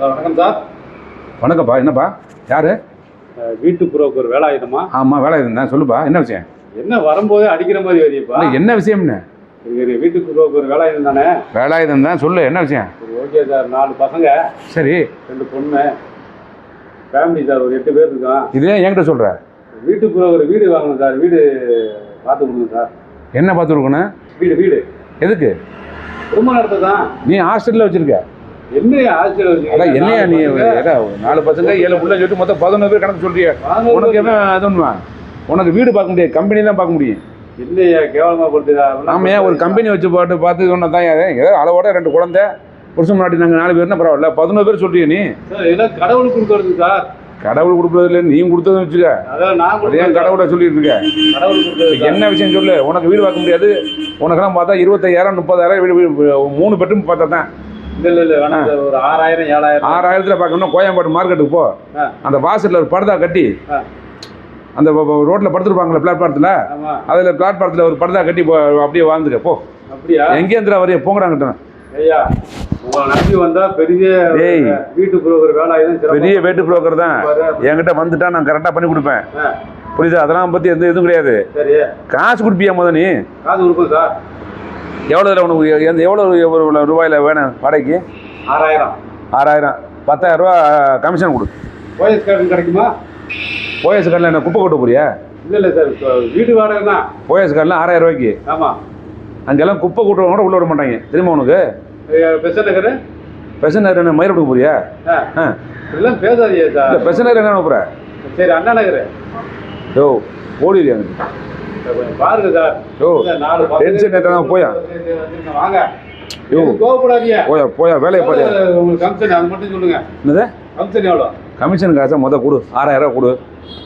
வணக்கம் சார். வணக்கம்ப்பா. என்னப்பா? யாரு? வீட்டு புரோக்கர் வேலாயுதமா ஆமாம் வேலை இருந்தேன் சொல்லுப்பா. என்ன விஷயம்? என்ன வரும்போது அடிக்கிற மாதிரி வரியப்பா? என்ன விஷயம்னு? இது வீட்டு புரோக்கர் வேலாயுதம் தானே? வேலாயுதம் தான் சொல்லு என்ன விஷயம்? Okay sir. நாலு பசங்க சரி. ரெண்டு பொண்ணு ஃபேமிலி சார். ஒரு எட்டு பேர் இருக்கோம். இதே என்கிட்ட சொல்கிற வீட்டு புரோக்கர் வீடு வாங்கணும் சார். வீடு பார்த்து கொடுங்க சார். என்ன பார்த்து கொடுக்கணும்? வீடு வீடு. எதுக்கு? குடும்ப நடத்த தான் நீ ஹாஸ்டலில் வச்சிருக்க. அதான் என்னையா நீ? நாலு பசங்க. ஏழு பிள்ளை சொல்லிட்டு மொத்தம் பதினொன்று பேர் கணக்கு சொல்றிய. உனக்கு என்ன அது ஒன்றுமா உனக்கு வீடு பார்க்க முடியாது கம்பெனி தான் பார்க்க முடியும். இல்லையா கேவலமா படுத்துதா நாம ஏன் ஒரு கம்பெனி வச்சு போட்டு பார்த்து சொன்னா தான் ஏதோ அளவோட ரெண்டு குழந்தை புருஷன் முன்னாடி நாங்கள் நாலு பேர்னா பரவாயில்ல. பதினோரு பேர் சொல்றிய நீ. கடவுள் கொடுக்கறது சார்? கடவுள் கொடுக்குறது இல்லை நீயும் கொடுத்ததும் வச்சுக்க. ஏன் கடவுளை சொல்லிட்டு இருக்க. என்ன விஷயம் சொல்லு? உனக்கு வீடு பார்க்க முடியாது. உனக்கெல்லாம் பார்த்தா இருபத்தையாயிரம் முப்பதாயிரம் வீடு மூணு பெட்ரூம் பார்த்தா தான். இல்ல இல்ல வேணாம் ஒரு ஆறாயிரம் ஏழாயிரம். ஆறாயிரத்தில் பார்க்கணும் கோயம்பேடு மார்க்கெட்டுக்கு போ. அந்த வாசலில் ஒரு பர்தா கட்டி. அந்த ரோட்டில் படுத்துருப்பாங்களே பிளாட்பாரத்தில்? அதில் பிளாட்பாரத்தில் ஒரு பர்தா கட்டி போ அப்படியே வாழ்ந்துக்க போ. அப்படியா? எங்கேந்திரா வரைய போங்கடாங்கிட்ட ஐயா நம்பி வந்தா பெரிய. வீட்டு புரோக்கர் பெரிய வேட்டு புரோக்கர் தான். என்கிட்ட வந்துட்டா நான் கரெக்டாக பண்ணி கொடுப்பேன். புரியுதா? அதெல்லாம் பற்றி எந்த இதுவும் கிடையாது. காசு கொடுப்பியா முத நீ காசு கொடுப்போம் சார். எவ்வளோ உனக்கு எவ்வளோ ரூபாயில் வேணும் வாடகைக்கு? ஆறாயிரம். ஆறாயிரம். பத்தாயிரம் ரூபா கமிஷன் கொடு. போயஸ் கார்டு கிடைக்குமா? ஓஎஸ் கார்டில் என்ன குப்பை கொட்ட போறியா? இல்ல இல்ல சார். வீடு வாடகை தான். ஓஎஸ் கார்டில் ஆறாயிரம் ரூபாய்க்கு? ஆமா. அங்கெல்லாம் குப்பை கூட்டுறவங்க கூட உள்ள விட மாட்டாங்க. தெரியுமா உனக்கு? பெசன் நகர்? பெசனர் என்ன மயிர் கொடுக்க போறியா? ஆ. இதெல்லாம் பேசாதீங்க சார். பெசனர் என்ன போகிற சரி அண்ணா நகர். யோ ஓடிடுறியா கொஞ்சம் பாருங்க சார். யோ இந்த நாலு பசங்க- டென்ஷன் ஏற்றாதான் போயா? வாங்க. யோ. எதுவும் கோவப்படாதீங்க. போயா போயா வேலையை பாரு. உங்களுக்கு கமிஷன் அது மட்டும் சொல்லுங்க. என்னது? கமிஷன் எவ்வளோ கமிஷன் காசை மொதல் கொடு. ஆறாயிரம் கொடு.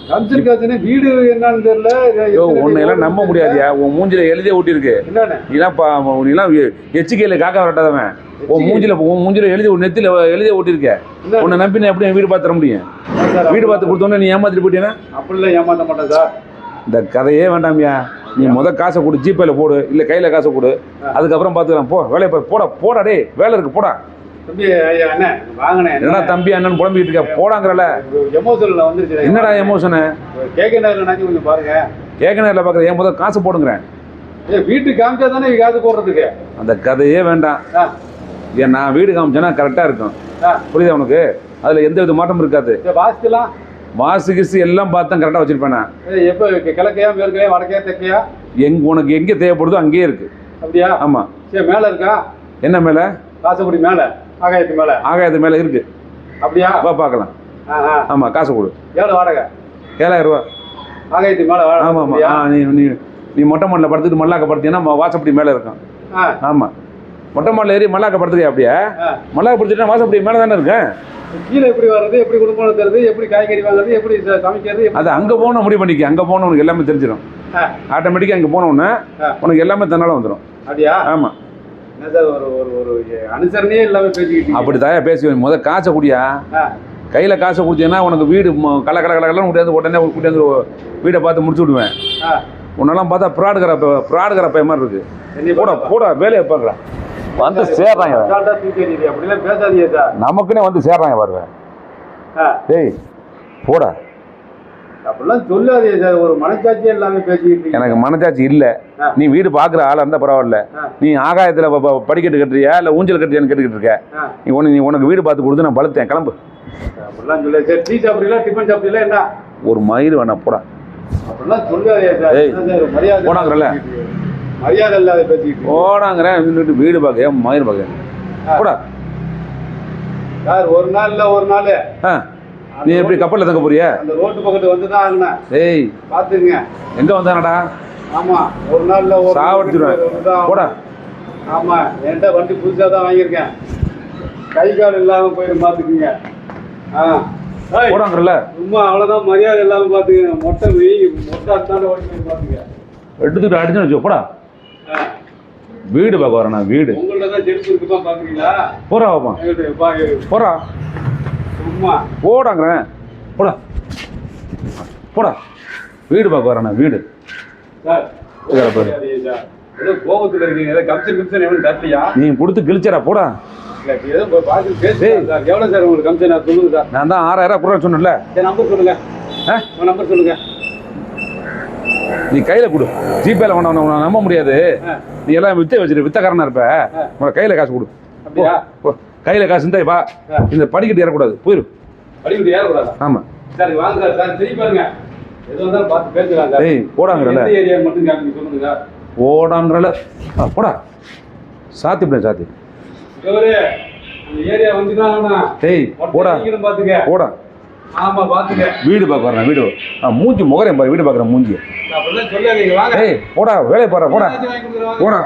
கமிஷன் காசுன்னு வீடு என்னன்னு தெரியல. யோ உன்னையெல்லாம் நம்ப முடியாதியா? உன் மூஞ்சில எழுதியே ஊட்டியிருக்கு என்னன்னு? நீலாம் பா நீலாம் எச்சிக்கையில் காக்கா வரட்டாதவன். உன் மூஞ்சில உன் மூஞ்சில எழுதி உன் நெத்தில எழுதியே ஊட்டியிருக்க என்ன? உன்னை நம்பி நான் எப்படி வீடு பார்த்து தர முடியும்? வீடு பார்த்து கொடுத்தோன்னே நீ ஏமாத்திட்டு அப்படிலாம் ஏமாத்த மாட்டேன் சார். இந்த கதையே வேண்டாம்யா நீ முத காசை கொடு ஜிபேல போடு இல்லை கையில் காசை கொடு. அதுக்கப்புறம் பார்த்துக்கலாம் போ வேலையை பாரு. போடா போடா டேய் வேலை இருக்கு போடா. என்னடா தம்பி அண்ணன் புலம்பிட்டு இருக்க? போடாங்கிறல. என்னடா எமோஷனு கேட்க கொஞ்சம் பாருங்க. கேட்க நேரில் பார்க்குற ஏன் முதல் காசு போடுங்கிறேன்? வீட்டுக்கு காமிச்சா தானே காசு போடுறதுக்கு? அந்த கதையே வேண்டாம். நான் வீடு காமிச்சேன்னா கரெக்டாக இருக்கும். புரியுதா உனக்கு? அதில் எந்த வித மாற்றமும் இருக்காது. வாசிக்கலாம். வாசு கிசு எல்லாம் பார்த்தா கரெக்டாக வச்சிருப்பேன் நான். எப்போ கிழக்கையா மேற்கையா வடக்கையா தெற்கையா? எங் உனக்கு எங்கே தேவைப்படுதோ அங்கேயே இருக்கு. அப்படியா? ஆமாம் சரி மேலே இருக்கா? என்ன மேலே? காசுபடி மேலே ஆகாயத்து மேலே. ஆகாயத்து மேலே இருக்கு. அப்படியா? வா பார்க்கலாம். ஆமாம் காசு கொடு. எவ்வளோ வாடகை? ஏழாயிரம் ரூபா. ஆகாயத்து மேலே ஆமாம் ஆமாம் நீ நீ நீ மொட்டை மாடலில் படுத்துட்டு மல்லாக்க படுத்தீங்கன்னா வாசப்படி மேலே இருக்கும் ஆமாம் மொட்டை மாடல ஏறி மல்லாக்க படுத்துக்க அப்படியே? மல்லாக்க படுத்துட்டா வாசப்படி மேலே தானே இருக்கேன் கீழே எப்படி வர்றது எப்படி குடும்பம் நடத்துறது எப்படி காய்கறி வாங்குறது எப்படி சமைக்கிறது அது அங்கே போகணும் முடிவு பண்ணிக்க அங்கே போகணும் உனக்கு எல்லாமே தெரிஞ்சிடும் ஆட்டோமேட்டிக்காக அங்கே போனோடனே ஆ. உனக்கு எல்லாமே தன்னால வந்துடும் அப்படியா? ஆமாம் சார் ஒரு ஒரு ஒரு அனுசரணையே இல்லாம பேசிக்கிட்டு அப்படி தாயா பேசி முத காசை குடியா? கையில் காசை குடிச்சேன்னா உனக்கு வீடு கல கல கல கலன்னு முடியாது உடனே கூட்டியாந்து வீடை பார்த்து முடிச்சு விடுவேன். உன்னெல்லாம் பார்த்தா ப்ராடுகிற ப்ராடுகிற பையன் மாதிரி இருக்கு. என்னைய போடா போடா. வேலையை பார்க்குறேன் வந்து சேர்றாங்க. நமக்குன்னே வந்து சேர்றாங்க ஆ, டேய் போடா. அப்படிலாம் சொல்லாதீங்க சார். ஒரு மனசாட்சியே இல்லாம பேசிக்கிட்டு. எனக்கு மனச்சாட்சி இல்லை. நீ வீடு பார்க்குற ஆளாக இருந்தால் பரவாயில்ல. நீ ஆகாயத்தில் படிக்கட்டு கட்டுறியா? இல்லை ஊஞ்சல் கட்டுறியான்னு கேட்டுக்கிட்டு இருக்க. நீ உனக்கு நீ உனக்கு வீடு பார்த்து கொடுத்து நான் பழுத்தேன். கிளம்பு. அப்படிலாம் சொல்ல சரி. டீ சாப்பிடுறீங்களா? டிஃபன் சாப்பிடுறீங்களா? என்ன? ஒரு மயிர் வேணாம் போடா. அப்படிலாம் சொல்லாதீங்க சார். சார்? மரியாதை இல்லாத பேசிக்கிட்டு. போடாங்கிறேன் நின்னுட்டு வீடு பார்க்க ஏன் மயிர் பார்க்க போடா. சார் ஒரு நாள் இல்ல ஒரு நாள். நீ எப்படி கப்பலில் தங்க போறியா? அந்த ரோட்டு பக்கத்து வந்து தான் ஆகணும் டேய் பாத்துங்க எங்கே வந்தானடா? ஆமா ஒரு நாள் இல்ல ஒரு ஆகணும். போடா. ஆமா என்கிட்ட வண்டி புதுசா தான் வாங்கியிருக்கேன். கை கால் இல்லாம போயிடும் பாத்துக்குங்க. ஆ. ஏய், போடாங்கிறல சும்மா அவ்வளவுதான் மரியாதை இல்லாம பாத்துக்கங்க. மொட்டை வெய் மொட்டை அத்தாண்ட ஓடி போய் பாத்துக்க எடுத்துக்கிட்டு அடிச்சுன்னு வச்சுக்கோ போடா. வீடு பார்க்க நான் வீடு. போறா பாப்பா. போறா போடாங்கிறேன். போடா. போடா. வீடு பார்க்க நான் வீடு. நீ கொடுத்து கிழிச்சடா போடா. நான் தான் ஆறாயிரம் சரி நம்பர் சொல்லுங்க. நம்பர் சொல்லுங்க. நீ கையில கொடு. ஜிபேல உன்னை நம்ப முடியாது. நீ எல்லாம் வித்த வச்சிரு வித்தக்காரனா இருப்ப. உனக்கு கையில காசு கொடு. கையில காசு இருந்தா வா. இந்த படிக்கட்டு ஏறக்கூடாது. போயிரு. படிக்கட்டு ஏறக்கூடாதா? ஆமா. சார் வாங்க சார். சார் பாருங்க. டேய் போடாங்கிறல போடா. சாத்தி ஏரியா டேய் போடா. வீடு பார்க்க வரேன் வீடு. ஆ, மூஞ்சி முகரையும் பாரு வீடு பார்க்குறேன் மூஞ்சி. டேய் போடா வேலையை பாரு போடா. போடா.